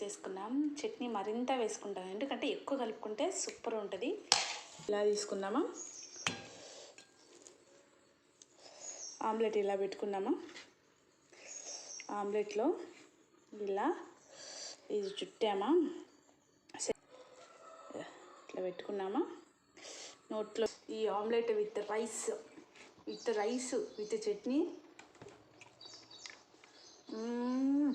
వేసేసుకున్నాం. చట్నీ మరింత వేసుకుంటాం ఎందుకంటే ఎక్కువ కలుపుకుంటే సూపర్ ఉంటుంది. ఇలా తీసుకుందామా? ఆమ్లెట్ ఇలా పెట్టుకున్నామా ఆమ్లెట్లో ఇలా ఇది చుట్టామా? ఇట్లా పెట్టుకున్నామా? నోట్లో ఈ omelette with rice with rice with chutney hmm.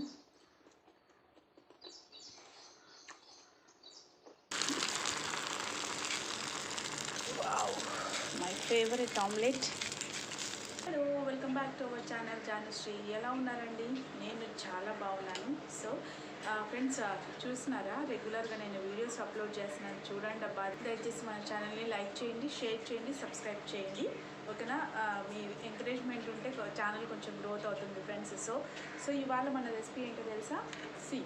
Wow my favourite omelette? Hello welcome back to our channel Janushree ఎలా ఉన్నారండి? నేను చాలా బాగున్నాను. సో ఫ్రెండ్స్ చూస్తున్నారా? రెగ్యులర్గా నేను వీడియోస్ అప్లోడ్ చేస్తున్నాను. చూడండి అబ్బా. దయచేసి మన ఛానల్ని లైక్ చేయండి షేర్ చేయండి సబ్స్క్రైబ్ చేయండి. ఓకేనా? మీ ఎంకరేజ్మెంట్ ఉంటే ఛానల్ కొంచెం గ్రోత్ అవుతుంది ఫ్రెండ్స్ సో సో ఇవాళ మన రెసిపీ ఏంటో తెలుసా? సి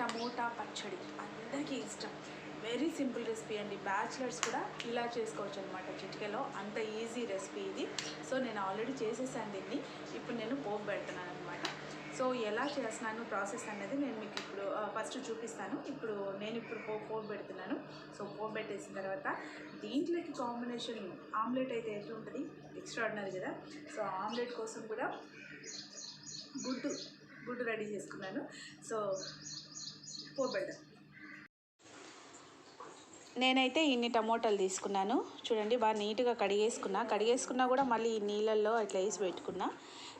టమోటా పచ్చడి. అందరికీ ఇష్టం. వెరీ సింపుల్ రెసిపీ అండి. బ్యాచిలర్స్ కూడా ఇలా చేసుకోవచ్చు అనమాట చిటికలో. అంత ఈజీ రెసిపీ ఇది. సో నేను ఆల్రెడీ చేసేసాను దీన్ని. ఇప్పుడు నేను పోపు పెడుతున్నాను అనమాట సో ఎలా చేస్తున్నాను ప్రాసెస్ అనేది నేను మీకు ఇప్పుడు ఫస్ట్ చూపిస్తాను. ఇప్పుడు నేను ఇప్పుడు పోపు పోపు పెడుతున్నాను. సో పోపు పెట్టేసిన తర్వాత దీంట్లోకి కాంబినేషన్ ఆమ్లెట్ అయితే ఎట్లా ఉంటుంది? ఎక్స్ట్రాడినరీ కదా. సో ఆమ్లెట్ కోసం కూడా గుడ్డు గుడ్డు రెడీ చేసుకున్నాను. సో పోపెడదాం నేనైతే ఇన్ని టమోటాలు తీసుకున్నాను. చూడండి బాగా నీట్గా కడిగేసుకున్నా. కడిగేసుకున్నా కూడా మళ్ళీ ఈ నీళ్ళల్లో అట్లా వేసి పెట్టుకున్నా.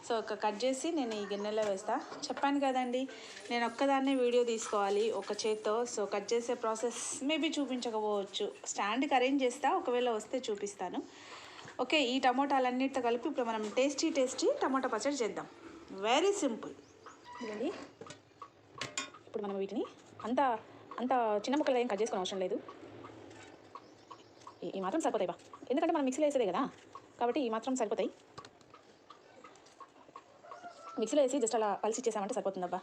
సో ఒక కట్ చేసి నేను ఈ గిన్నెలో వేస్తా. చెప్పాను కదండి నేను ఒక్కదాన్నే వీడియో తీసుకోవాలి ఒక చేత్తో. సో కట్ చేసే ప్రాసెస్ మేబీ చూపించకపోవచ్చు. స్టాండ్కి అరేంజ్ చేస్తా ఒకవేళ వస్తే చూపిస్తాను. ఓకే ఈ టమోటాలన్నిటితో కలిపి ఇప్పుడు మనం టేస్టీ టేస్టీ టమోటా పచ్చడి చేద్దాం. వెరీ సింపుల్ ఇదండి ఇప్పుడు మనం వీటిని అంత అంత చిన్న ముక్కలు ఏం కట్ చేసుకోవడం అవసరం లేదు. ఈ- మాత్రం సరిపోతాయి బా. ఎందుకంటే మనం మిక్సీలో వేసేదే కదా. కాబట్టి ఈ మాత్రం సరిపోతాయి. మిక్సీలో వేసి జస్ట్ అలా పలిసి ఇచ్చేసామంటే సరిపోతుందబ్బా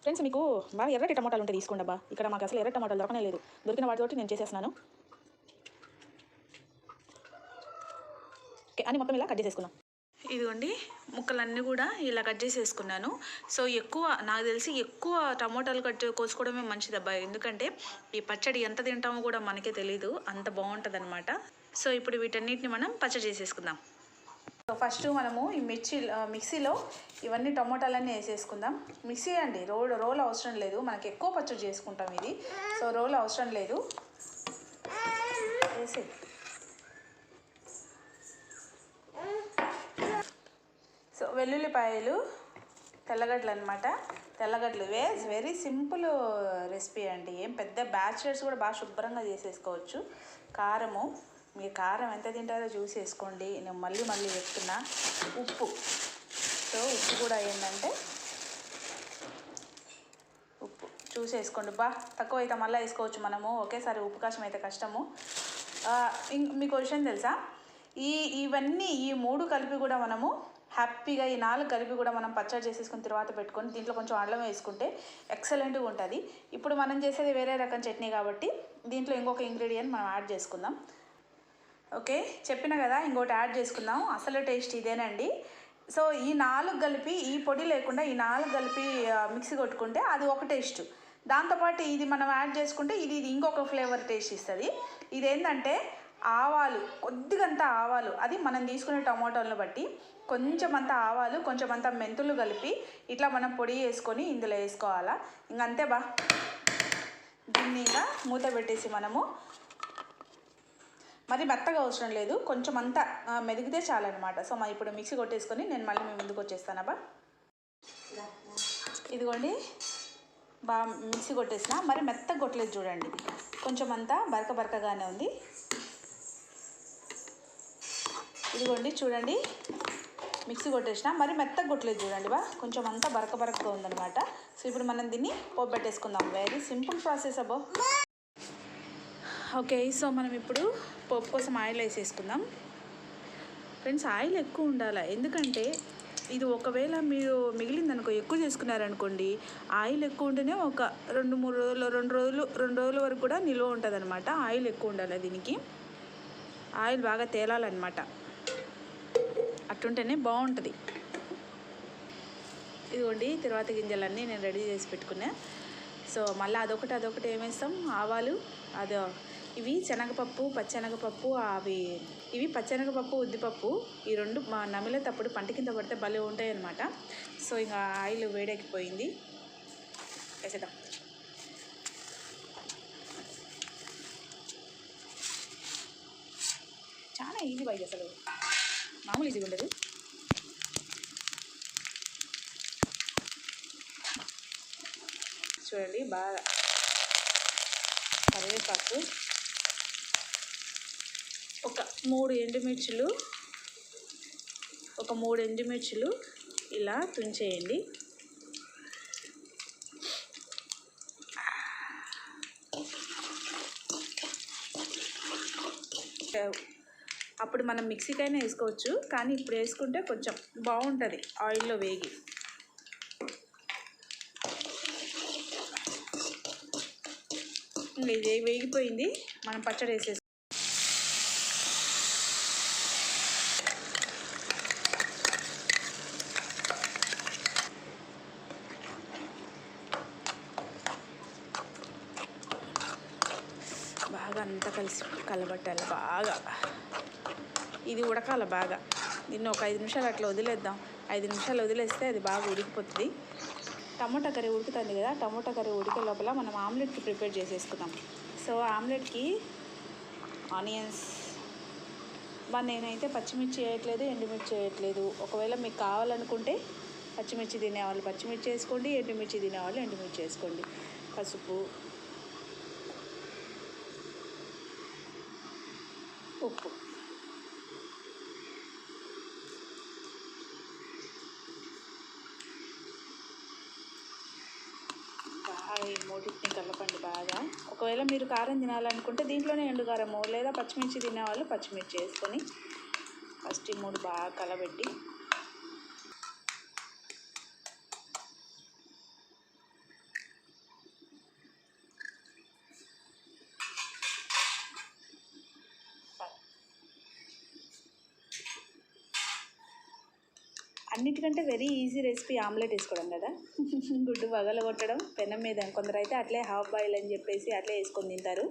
ఫ్రెండ్స్ మీకు బాగా ఎర్రటి టమాటాలు ఉంటే తీసుకోండి అబ్బా. ఇక్కడ మాకు అసలు ఎర్ర టమాటాలు దొరకనే లేదు. దొరికిన వాటితోటి నేను చేసేస్తున్నాను. ఓకే అని మొత్తం ఇలా కట్ చేసేసుకున్నాం ఇదిగోండి ముక్కలన్నీ కూడా ఇలా కట్ చేసేసుకున్నాను. సో ఎక్కువ నాకు తెలిసి ఎక్కువ టమోటాలు కట్ కోసుకోవడమే మంచిదబ్బా. ఎందుకంటే ఈ పచ్చడి ఎంత తింటామో కూడా మనకే తెలీదు. అంత బాగుంటుంది అనమాట సో ఇప్పుడు వీటన్నిటిని మనం పచ్చడి చేసేసుకుందాం. సో ఫస్ట్ మనము ఈ మిర్చి మిక్సీలో ఇవన్నీ టమోటాలన్నీ వేసేసుకుందాం. మిక్సీ అండి రోల్ రోల్ అవసరం లేదు. మనకి ఎక్కువ పచ్చడి చేసుకుంటాం ఇది. సో రోల్ అవసరం లేదు. వేసేది సో వెల్లుల్లిపాయలు తెల్లగడ్డలు అనమాట తెల్లగడ్డలు వేస్ వెరీ సింపుల్ రెసిపీ అండి. ఏం పెద్ద బ్యాచిలర్స్ కూడా బాగా శుభ్రంగా చేసేసుకోవచ్చు. కారము మీరు కారం ఎంత తింటారో చూసి వేసుకోండి. నేను మళ్ళీ మళ్ళీ చెప్తున్నా. ఉప్పు. సో ఉప్పు కూడా ఏంటంటే ఉప్పు. చూసేసుకోండి బా తక్కువ అయితే మళ్ళీ వేసుకోవచ్చు మనము. ఒకేసారి ఉప్పు కాశం అయితే కష్టము. ఆ, ఇం- మీకు విషయం తెలుసా? ఈ ఇవన్నీ ఈ మూడు కలిపి కూడా మనము హ్యాపీగా ఈ నాలుగు కలిపి కూడా మనం పచ్చడి చేసేసుకుని తర్వాత పెట్టుకొని దీంట్లో కొంచెం అల్లం వేసుకుంటే ఎక్సలెంట్గా ఉంటుంది. ఇప్పుడు మనం చేసేది వేరే రకం చట్నీ కాబట్టి దీంట్లో ఇంకొక ఇంగ్రీడియంట్ మనం యాడ్ చేసుకుందాం. ఓకే? చెప్పిన కదా ఇంకోటి యాడ్ చేసుకుందాం. అసలు టేస్ట్ ఇదేనండి. సో ఈ నాలుగు కలిపి ఈ పొడి లేకుండా ఈ నాలుగు కలిపి మిక్సీ కొట్టుకుంటే అది ఒక టేస్ట్. దాంతోపాటు ఇది మనం యాడ్ చేసుకుంటే ఇది ఇది ఇంకొక ఫ్లేవర్ టేస్ట్ ఇస్తుంది. ఇదేంటంటే ఆవాలు కొద్దిగంత ఆవాలు. అది మనం తీసుకునే టమాటోలను బట్టి కొంచెం అంత ఆవాలు కొంచెం మెంతులు కలిపి ఇట్లా మనం పొడి వేసుకొని ఇందులో వేసుకోవాలా. ఇంకంతే బా. దీన్ని ఇంకా మూత పెట్టేసి మనము మరి మెత్తగా అవసరం లేదు. కొంచెం అంతా మెదిగితే చాలన్నమాట. సో మా ఇప్పుడు మిక్సీ కొట్టేసుకొని నేను మళ్ళీ మీ ముందుకు వచ్చేస్తానబ్బా ఇదిగోండి. బాగా మిక్సీ కొట్టేసిన. మరి మెత్తగా కొట్టలేదు చూడండి. కొంచెం అంతా బరక బరకగానే ఉంది. ఇదిగోండి చూడండి. మిక్సీ కొట్టేసిన. మరి మెత్తగా కొట్టలేదు చూడండి బా. కొంచెం అంతా బరక బరకగా ఉందనమాట సో ఇప్పుడు మనం దీన్ని పోపు పెట్టేసుకుందాం. వెరీ సింపుల్ ప్రాసెస్ అబో ఓకే సో మనం ఇప్పుడు పోపు కోసం ఆయిల్ వేసేసుకుందాం. ఫ్రెండ్స్ ఆయిల్ ఎక్కువ ఉండాలి? ఎందుకంటే ఇది ఒకవేళ మీరు మిగిలిందనుకో ఎక్కువ చేసుకున్నారనుకోండి ఆయిల్ ఎక్కువ ఉంటేనే ఒక రెండు మూడు రోజులు రెండు రోజులు రెండు రోజుల వరకు కూడా నిల్వ ఉంటుంది ఆయిల్ ఎక్కువ ఉండాలి దీనికి? ఆయిల్ బాగా తేలాలన్నమాట. అట్టుంటేనే బాగుంటుంది. ఇదిగోండి తర్వాత గింజలన్నీ నేను రెడీ చేసి పెట్టుకున్నా. సో మళ్ళీ అదొకటి అదొకటి ఏమేస్తాం? ఆవాలు అదో ఇవి శనగపప్పు పచ్చనగపప్పు అవి ఇవి పచ్చనగపప్పు ఉద్దిపప్పు ఈ రెండు మా నమిలే తప్పుడు పంట కింద పడితే భలే ఉంటాయి సో ఇంకా ఆయిల్ వేడెక్కిపోయింది. వేసేద్దాం. చాలా ఈజీ బాయ్ అసలు. మామూలు ఇది ఉండదు. చూడండి బాగా కరివేపాకు. ఒక మూడు ఎండుమిర్చులు ఒక మూడు ఎండుమిర్చులు ఇలా తుంచేయండి. అప్పుడు మనం మిక్సీకైనా వేసుకోవచ్చు కానీ ఇప్పుడు వేసుకుంటే కొంచెం బాగుంటుంది ఆయిల్లో వేగి. ఇది వేగిపోయింది మనం పచ్చడి వేసేసి బాగా అంతా కలిసి కలబట్టాలి బాగా ఇది బాగా. దీన్ని ఒక ఐదు నిమిషాలు అట్లా వదిలేద్దాం. ఐదు నిమిషాలు వదిలేస్తే అది బాగా ఉడికిపోతుంది. టమోటా కర్రీ ఉడుకుతుంది కదా టమోటా కర్రీ ఉడికే లోపల మనం ఆమ్లెట్కి ప్రిపేర్ చేసేసుకుందాం. సో ఆమ్లెట్కి ఆనియన్స్. మరి నేనైతే పచ్చిమిర్చి వేయట్లేదు ఎండుమిర్చి వేయట్లేదు. ఒకవేళ మీకు కావాలనుకుంటే పచ్చిమిర్చి తినేవాళ్ళు పచ్చిమిర్చి వేసుకోండి ఎండుమిర్చి తినేవాళ్ళు ఎండుమిర్చి వేసుకోండి. పసుపు. ఉప్పు బాగా ఈ కలపండి బాగా. ఒకవేళ మీరు కారం తినాలనుకుంటే దీంట్లోనే ఎండు కారము లేదా పచ్చిమిర్చి తినేవాళ్ళు పచ్చిమిర్చి వేసుకొని ఫస్ట్ ఈ మూడు బాగా కలబెట్టి అన్నిటికంటే వెరీ ఈజీ రెసిపీ ఆమ్లెట్ వేసుకోవడం కదా? గుడ్డు పగలగొట్టడం పెనం మీద కొందరు అయితే అట్లే హాఫ్ బాయిల్ అని చెప్పేసి అట్లే వేసుకొని తింటారు.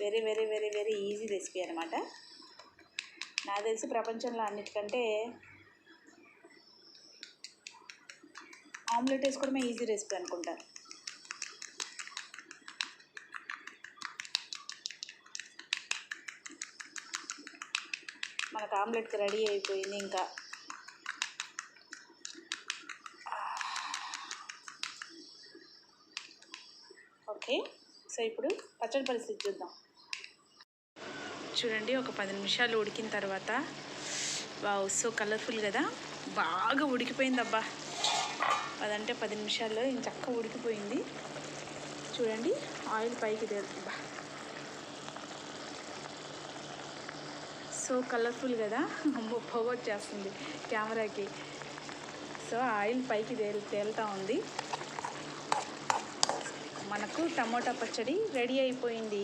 Very very very very easy recipe అనమాట నాకు తెలిసి ప్రపంచంలో అన్నిటికంటే ఆమ్లెట్ వేసుకోవడమే ఈజీ రెసిపీ అనుకుంటారు మనకు ఆమ్లెట్కి రెడీ అయిపోయింది ఇంకా. ఓకే. సో ఇప్పుడు పచ్చడి పరిస్థితి చూద్దాం. చూడండి ఒక పది నిమిషాలు ఉడికిన తర్వాత వావ్ సో కలర్ఫుల్ కదా? బాగా ఉడికిపోయింది అబ్బా అదంటే పది నిమిషాల్లో ఇంక చక్కగా ఉడికిపోయింది. చూడండి ఆయిల్ పైకి అబ్బా సో కలర్ఫుల్ కదా? అమ్మో పొగ వచ్చేస్తుంది కెమెరాకి. సో ఆయిల్ పైకి తేలి తేలుతూ ఉంది. మనకు టమోటా పచ్చడి రెడీ అయిపోయింది.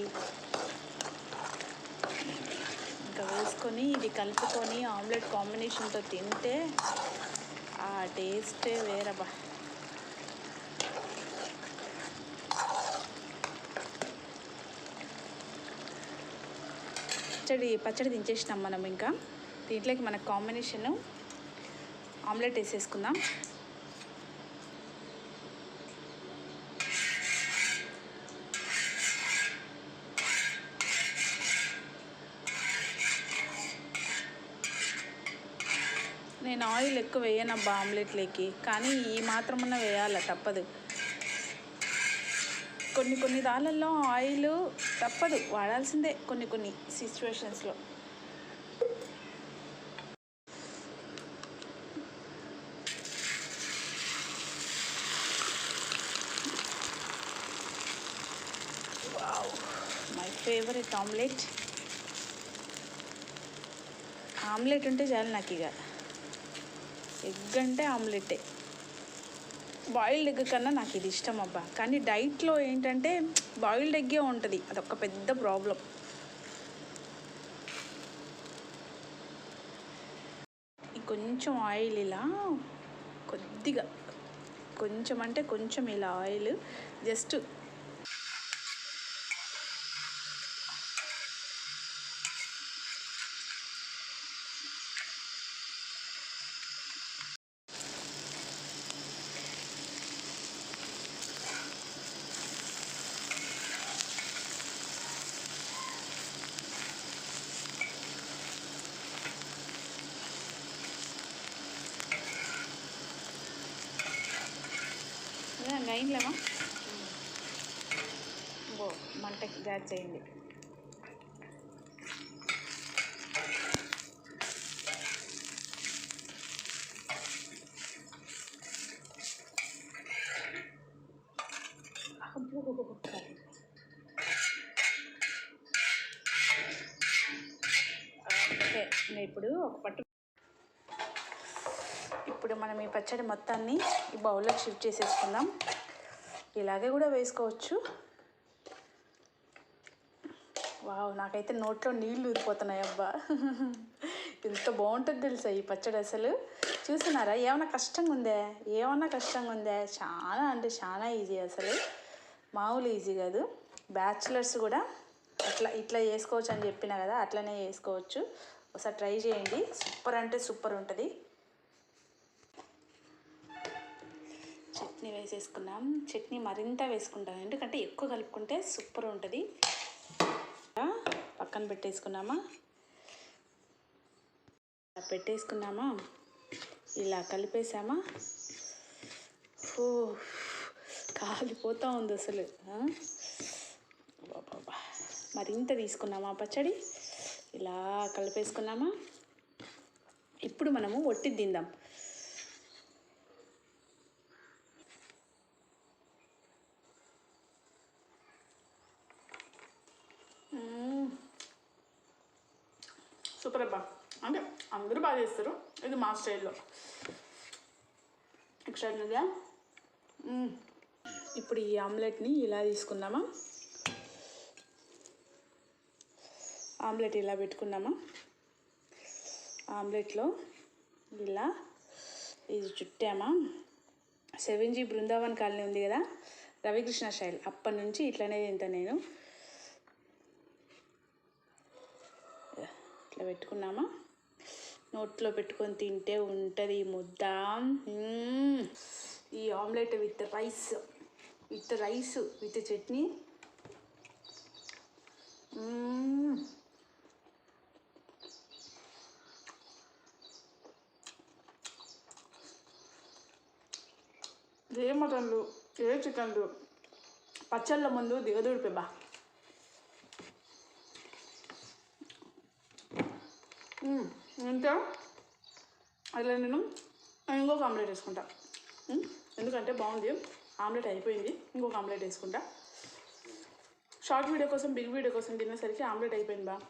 ఇంకా వేసుకొని ఇది కలుపుకొని ఆమ్లెట్ కాంబినేషన్తో తింటే ఆ టేస్టే వేరబా పచ్చడి పచ్చడి దించేసినాం మనం ఇంకా. దీంట్లోకి మనకు కాంబినేషన్ ఆమ్లెట్ వేసేసుకుందాం. నేను ఆయిల్ ఎక్కువ వేయనబ్బా ఆమ్లెట్లోకి. కానీ ఈ మాత్రమన్నా వేయాల తప్పదు. కొన్ని కొన్ని దాళ్ళల్లో ఆయిల్ తప్పదు వాడాల్సిందే కొన్ని కొన్ని సిచ్యువేషన్స్లో. Wow my favourite omelette. Omelette ఉంటే చాలు నాకు ఇక ఎగ్ అంటే ఆమ్లెటే బాయిల్డ్ ఎగ్ కన్నా నాకు ఇది ఇష్టం అబ్బా. కానీ డైట్లో ఏంటంటే బాయిల్డ్ ఎగ్గే ఉంటుంది. అదొక పెద్ద ప్రాబ్లం. కొంచెం ఆయిల్ ఇలా కొద్దిగా కొంచెం అంటే కొంచెం ఇలా ఆయిల్ జస్ట్ అయిందిలేమా బో మంటకి గ్యాస్ చేయండి. ఇప్పుడు ఒక పట్టు ఇప్పుడు మనం ఈ పచ్చడి మొత్తాన్ని ఈ బౌల్లో షిఫ్ట్ చేసేసుకుందాం. ఇలాగే కూడా వేసుకోవచ్చు. వావ్ నాకైతే నోట్లో నీళ్ళు ఊరిపోతున్నాయి అబ్బా. ఎంత బాగుంటుంది తెలుసా ఈ పచ్చడి అసలు. చూస్తున్నారా ఏమన్నా కష్టంగా ఉందే? ఏమన్నా కష్టంగా ఉందే? చాలా అంటే చాలా ఈజీ అసలు. మామూలు ఈజీ కాదు. బ్యాచిలర్స్ కూడా అట్లా ఇట్లా చేసుకోవచ్చు అని చెప్పిన కదా అట్లనే చేసుకోవచ్చు. ఒకసారి ట్రై చేయండి. సూపర్ అంటే సూపర్ ఉంటుంది. చట్నీ వేసేసుకున్నాం. చట్నీ మరింత వేసుకుంటాం ఎందుకంటే ఎక్కువ కలుపుకుంటే సూపర్ ఉంటుంది. పక్కన పెట్టేసుకున్నామా? పెట్టేసుకున్నామా? ఇలా కలిపేసామా ఓ కాలిపోతూ ఉంది అసలు. మరింత తీసుకున్నామా పచ్చడి? ఇలా కలిపేసుకున్నామా? ఇప్పుడు మనము ఒట్టి తిందాం సూపర్ అబ్బా. అంటే అందరూ బాగా చేస్తారు. ఇది మా స్టైల్లో. ఎక్స్ట్రాడినరీగా ఇప్పుడు ఈ ఆమ్లెట్ని ఇలా తీసుకుందామా? ఆమ్లెట్ ఇలా పెట్టుకున్నామా ఆమ్లెట్లో ఇలా ఇది చుట్టామా? సెవెన్ జీ బృందావన్ కాలనీ ఉంది కదా రవికృష్ణ శైల్ అప్పటి నుంచి ఇట్లనే తింటాను నేను. ఇట్లా పెట్టుకున్నామా? నోట్లో పెట్టుకొని తింటే ఉంటుంది ఈ ముద్ద. ఈ omelette with rice with rice with chutney. ఏ మటన్లు ఏ చికెన్లు? పచ్చళ్ళ ముందు దిగదుడిపే బా ఇంకా అట్లా నేను ఇంకొక ఆమ్లెట్ వేసుకుంటా. ఎందుకంటే బాగుంది. ఆమ్లెట్ అయిపోయింది. ఇంకొక ఆమ్లెట్ వేసుకుంటా. షార్ట్ వీడియో కోసం బిగ్ వీడియో కోసం తినేసరికి ఆమ్లెట్ అయిపోయింది బా.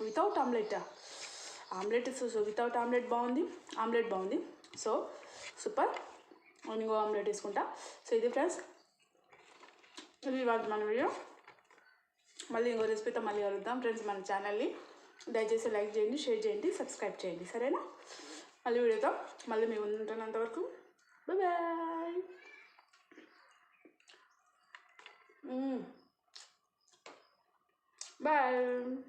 Without omelette? Omelette so so without omelette బాగుంది. ఆమ్లెట్ బాగుంది. So super. ఇంకో ఆమ్లెట్ వేసుకుంటా. సో ఇది ఫ్రెండ్స్ ఇది ఇవాళ మన వీడియో. మళ్ళీ ఇంకో రెసిపీతో మళ్ళీ కలుద్దాం. ఫ్రెండ్స్ మన ఛానల్ని దయచేసి లైక్ చేయండి షేర్ చేయండి సబ్స్క్రైబ్ చేయండి. సరేనా? మళ్ళీ వీడియోతో మళ్ళీ మేము ఉంటున్నంతవరకు బాయ్. Bye bye.